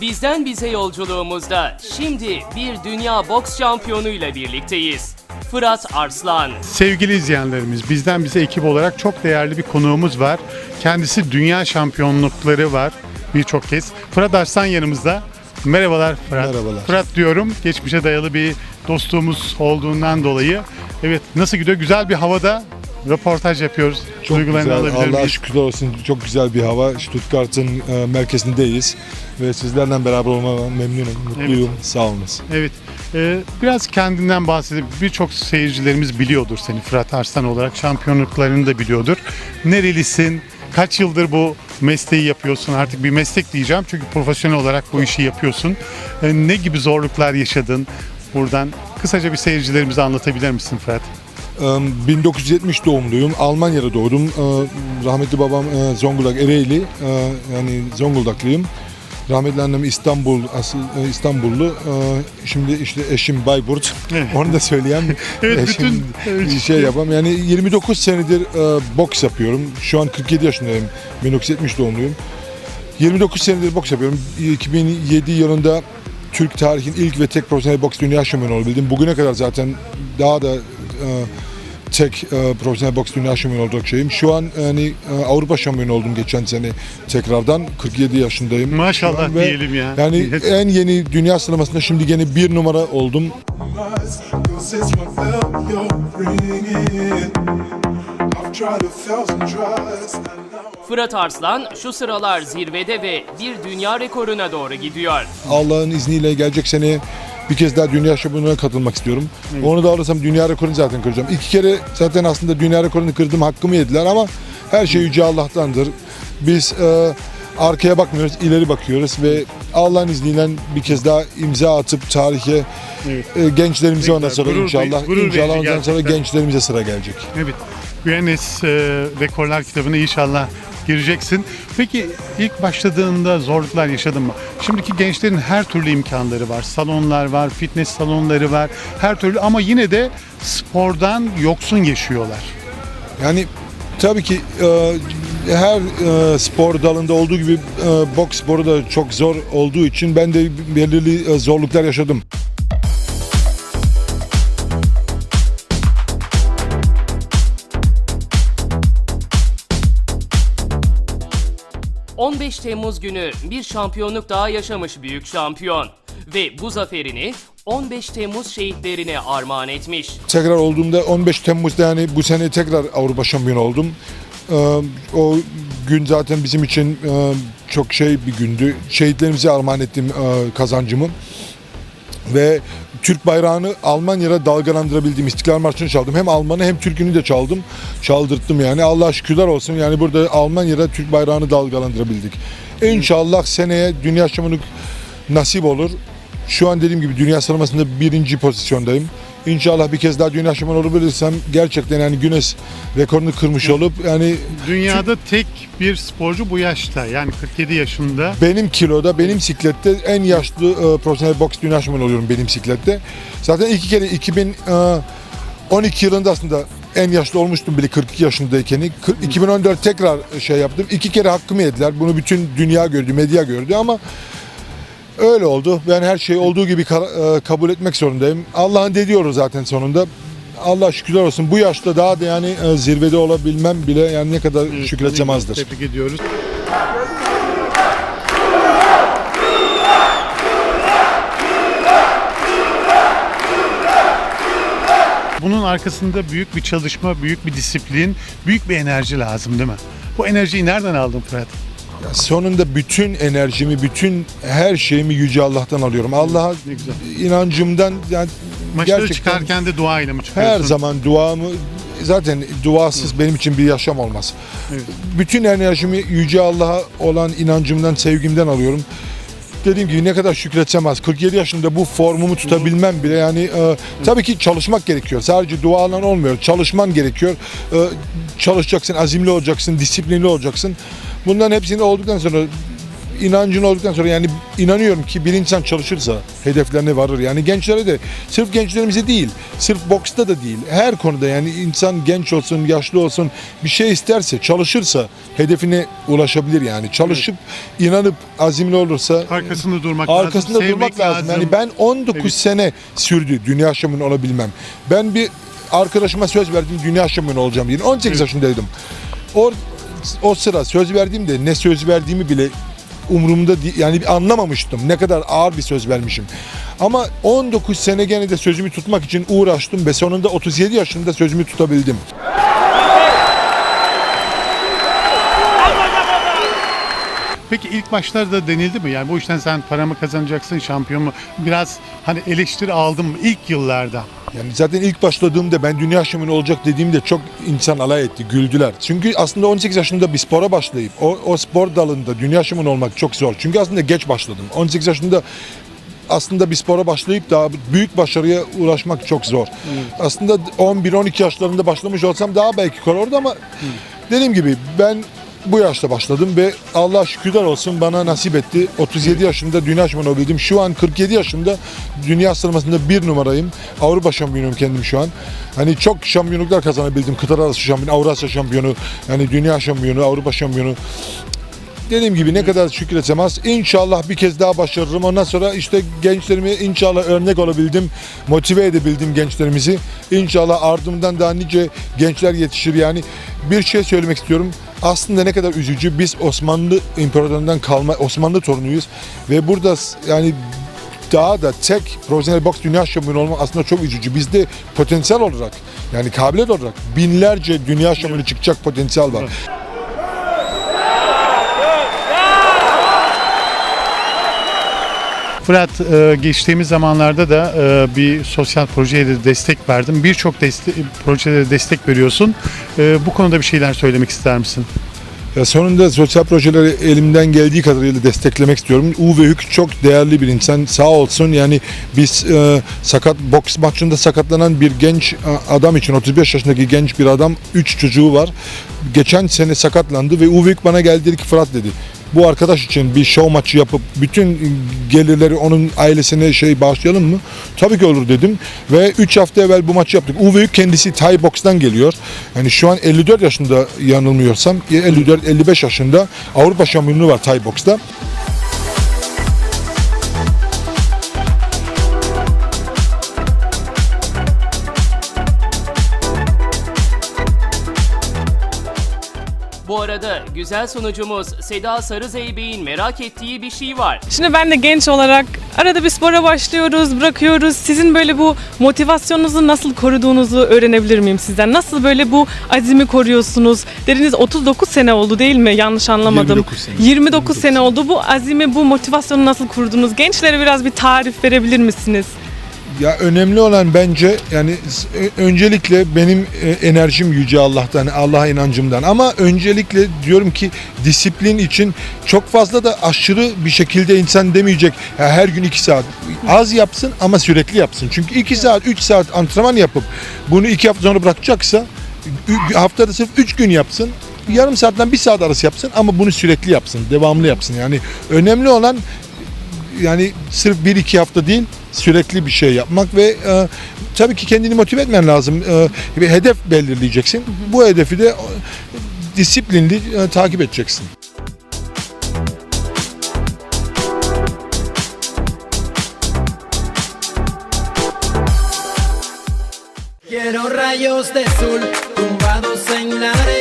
Bizden bize yolculuğumuzda şimdi bir dünya boks şampiyonuyla birlikteyiz. Fırat Arslan. Sevgili izleyenlerimiz, bizden bize ekip olarak çok değerli bir konuğumuz var. Kendisi dünya şampiyonlukları var birçok kez. Fırat Arslan yanımızda. Merhabalar Fırat. Merhabalar. Fırat diyorum, geçmişe dayalı bir dostluğumuz olduğundan dolayı. Evet, nasıl gidiyor? Güzel bir havada röportaj yapıyoruz. Çok Duygularını güzel. alabilir miyiz? şükürler olsun. Çok güzel bir hava. Stuttgart'ın e, merkezindeyiz. Ve sizlerle beraber olmama memnunum, mutluyum. Sağ olunuz. Evet. Ee, biraz kendinden bahsedip birçok seyircilerimiz biliyordur seni Fırat Arslan olarak. Şampiyonluklarını da biliyordur. Nerelisin? Kaç yıldır bu mesleği yapıyorsun? Artık bir meslek diyeceğim çünkü profesyonel olarak bu işi yapıyorsun. Ee, ne gibi zorluklar yaşadın? Buradan kısaca bir seyircilerimize anlatabilir misin Fırat? E, 1970 doğumluyum. Almanya'da doğdum. Rahmetli babam e, Zonguldak Ereğli. E, Yani Zonguldaklıyım. Rahmetli annem İstanbul, asıl e, İstanbullu. Şimdi işte eşim Bayburt. Onu da söyleyen Evet, eşim bütün- şey yapam. Yani 29 senedir boks yapıyorum. Şu an 47 yaşındayım. 1970 doğumluyum. 29 senedir boks yapıyorum. 2007 yılında Türk tarihin ilk ve tek profesyonel boks dünya şampiyonu olabildim. Bugüne kadar zaten daha da tek e, profesyonel boks dünya şampiyonu olacak şeyim. Şu an yani e, Avrupa şampiyonu oldum geçen sene tekrardan. 47 yaşındayım. Maşallah an ve diyelim ya. Yani en yeni dünya sıralamasında şimdi gene bir numara oldum. Fırat Arslan şu sıralar zirvede ve bir dünya rekoruna doğru gidiyor. Allah'ın izniyle gelecek sene bir kez daha dünya şampiyonluğuna katılmak istiyorum. Onu da alırsam dünya rekorunu zaten kıracağım. İki kere zaten aslında dünya rekorunu kırdım hakkımı yediler ama her şey Yüce Allah'tandır. Biz e, arkaya bakmıyoruz, ileri bakıyoruz ve Allah'ın izniyle bir kez daha imza atıp tarihe Evet. e, gençlerimize ondan sonra gurur inşallah, gurur inşallah ondan sonra gerçekten. gençlerimize sıra gelecek. Evet. Guinness e, Rekorlar kitabına inşallah gireceksin. Peki ilk başladığında zorluklar yaşadın mı? Şimdiki gençlerin her türlü imkanları var. Salonlar var, fitness salonları var. Her türlü ama yine de spordan yoksun yaşıyorlar. Yani tabii ki e, her e, spor dalında olduğu gibi e, boks sporu da çok zor olduğu için ben de belirli e, zorluklar yaşadım. – 15 Temmuz günü bir şampiyonluk daha yaşamış büyük şampiyon. Ve bu zaferini 15 Temmuz şehitlerine armağan etmiş. Tekrar olduğumda 15 Temmuz'da yani bu sene tekrar Avrupa şampiyonu oldum. E, o gün zaten bizim için e, çok şey bir gündü. Şehitlerimize armağan ettim e, kazancımı. Ve Türk bayrağını Almanya'da dalgalandırabildiğim İstiklal Marşı'nı çaldım. Hem Alman'ı hem Türk'ünü de çaldım. Çaldırttım yani. Allah şükürler olsun. Yani burada Almanya'da Türk bayrağını dalgalandırabildik. İnşallah seneye dünya şampiyonu nasip olur. Şu an dediğim gibi dünya sıralamasında birinci pozisyondayım. İnşallah bir kez daha dünya şampiyonu olabilirsem gerçekten yani Güneş rekorunu kırmış olup yani Dünyada tek bir sporcu bu yaşta. Yani 47 yaşında. benim kiloda, benim siklette en yaşlı e, profesyonel boks dünya şampiyonu oluyorum benim siklette. Zaten iki kere 2012 yılında aslında en yaşlı olmuştum bile 42 yaşındayken. Kır- 2014 tekrar şey yaptım. İki kere hakkımı yediler. Bunu bütün dünya gördü, medya gördü ama öyle oldu. Ben her şeyi olduğu gibi e, kabul etmek zorundayım. Allah'ın dediği zaten sonunda. Allah şükürler olsun. Bu yaşta daha da yani e, zirvede olabilmem bile yani ne kadar şükretsem azdır. Tebrik ediyoruz. Bunun arkasında büyük bir çalışma, büyük bir disiplin, büyük bir enerji lazım değil mi? Bu enerjiyi nereden aldın Fırat? Sonunda bütün enerjimi, bütün her şeyimi Yüce Allah'tan alıyorum. Allah'a inancımdan yani Maçları gerçekten çıkarken de duayla mı çıkıyorsun? her zaman duamı zaten duasız benim için bir yaşam olmaz. Evet. Bütün enerjimi Yüce Allah'a olan inancımdan, sevgimden alıyorum. Dediğim gibi ne kadar şükretsem az. 47 yaşında bu formumu tutabilmem bile yani e, tabii ki çalışmak gerekiyor. Sadece dualan olmuyor. Çalışman gerekiyor. E, çalışacaksın, azimli olacaksın, disiplinli olacaksın. Bunların hepsini olduktan sonra inancın olduktan sonra yani inanıyorum ki bir insan çalışırsa hedeflerine varır. Yani gençlere de sırf gençlerimize değil, sırf boksta da değil. Her konuda yani insan genç olsun, yaşlı olsun bir şey isterse, çalışırsa hedefine ulaşabilir yani. Çalışıp inanıp azimli olursa Arkasında durmak lazım. arkasında sevmek durmak lazım. Yani ben 19 Evet. sene sürdü dünya şampiyonu olabilmem. Ben bir arkadaşıma söz verdim dünya şampiyonu olacağım diye. 18 yaşındaydım. O, o sıra söz verdiğimde ne söz verdiğimi bile umurumda yani anlamamıştım. Ne kadar ağır bir söz vermişim. Ama 19 sene gene de sözümü tutmak için uğraştım ve sonunda 37 yaşında sözümü tutabildim. Peki ilk başlarda denildi mi? Yani bu işten sen para mı kazanacaksın, şampiyon mu? Biraz hani eleştiri aldım ilk yıllarda? Yani zaten ilk başladığımda ben dünya şampiyonu olacak dediğimde çok insan alay etti, güldüler. Çünkü aslında 18 yaşında bir spora başlayıp o, o spor dalında dünya şampiyonu olmak çok zor. Çünkü aslında geç başladım. 18 yaşında aslında bir spora başlayıp daha büyük başarıya ulaşmak çok zor. Aslında 11-12 yaşlarında başlamış olsam daha belki kolay olurdu ama dediğim gibi ben bu yaşta başladım ve Allah şükürler olsun bana nasip etti. 37 yaşında dünya şampiyonu. Şu an 47 yaşında dünya sıralamasında bir numarayım. Avrupa şampiyonuyum kendim şu an. Hani çok şampiyonluklar kazanabildim. Kıtalar arası şampiyonu, Avrasya şampiyonu, yani dünya şampiyonu, Avrupa şampiyonu. Dediğim gibi ne kadar şükretsem az. İnşallah bir kez daha başarırım. Ondan sonra işte gençlerimi inşallah örnek olabildim. Motive edebildim gençlerimizi. İnşallah ardımdan daha nice gençler yetişir. Yani bir şey söylemek istiyorum. Aslında ne kadar üzücü. Biz Osmanlı İmparatorluğundan kalma Osmanlı torunuyuz. Ve burada yani daha da tek profesyonel boks dünya şampiyonu olmak aslında çok üzücü. Bizde potansiyel olarak yani kabiliyet olarak binlerce dünya şampiyonu çıkacak potansiyel var. Fırat e, geçtiğimiz zamanlarda da e, bir sosyal projeye de destek verdim. Birçok deste- projelere destek veriyorsun. E, bu konuda bir şeyler söylemek ister misin? Ya sonunda sosyal projeleri elimden geldiği kadarıyla desteklemek istiyorum. Uwe Hük çok değerli bir insan. Sağ olsun yani biz e, sakat boks maçında sakatlanan bir genç adam için 35 yaşındaki genç bir adam 3 çocuğu var. Geçen sene sakatlandı ve Uwe Hük bana geldi dedi ki Fırat dedi. Bu arkadaş için bir show maçı yapıp bütün gelirleri onun ailesine şey bağışlayalım mı? Tabii ki olur dedim. Ve 3 hafta evvel bu maçı yaptık. Uwe kendisi Thai box'tan geliyor. Yani şu an 54 yaşında yanılmıyorsam 54-55 yaşında Avrupa şampiyonluğu var Thai box'ta. Arada güzel sunucumuz Seda Sarızeybek'in merak ettiği bir şey var. Şimdi ben de genç olarak arada bir spora başlıyoruz, bırakıyoruz. Sizin böyle bu motivasyonunuzu nasıl koruduğunuzu öğrenebilir miyim sizden? Nasıl böyle bu azimi koruyorsunuz? Dediniz 39 sene oldu değil mi? Yanlış anlamadım. 29 sene. 29 sene oldu. Bu azimi, bu motivasyonu nasıl kurdunuz? Gençlere biraz bir tarif verebilir misiniz? Ya önemli olan bence yani ö- öncelikle benim e, enerjim yüce Allah'tan, Allah'a inancımdan. Ama öncelikle diyorum ki disiplin için çok fazla da aşırı bir şekilde insan demeyecek. Ya her gün iki saat az yapsın ama sürekli yapsın. Çünkü iki saat, üç saat antrenman yapıp bunu iki hafta sonra bırakacaksa haftada sırf üç gün yapsın. Yarım saatten bir saat arası yapsın ama bunu sürekli yapsın, devamlı yapsın. Yani önemli olan yani sırf bir iki hafta değil sürekli bir şey yapmak ve e, tabii ki kendini motive etmen lazım. E, bir hedef belirleyeceksin. Bu hedefi de e, disiplinli e, takip edeceksin. Quiero rayos de sol tumbados en la arena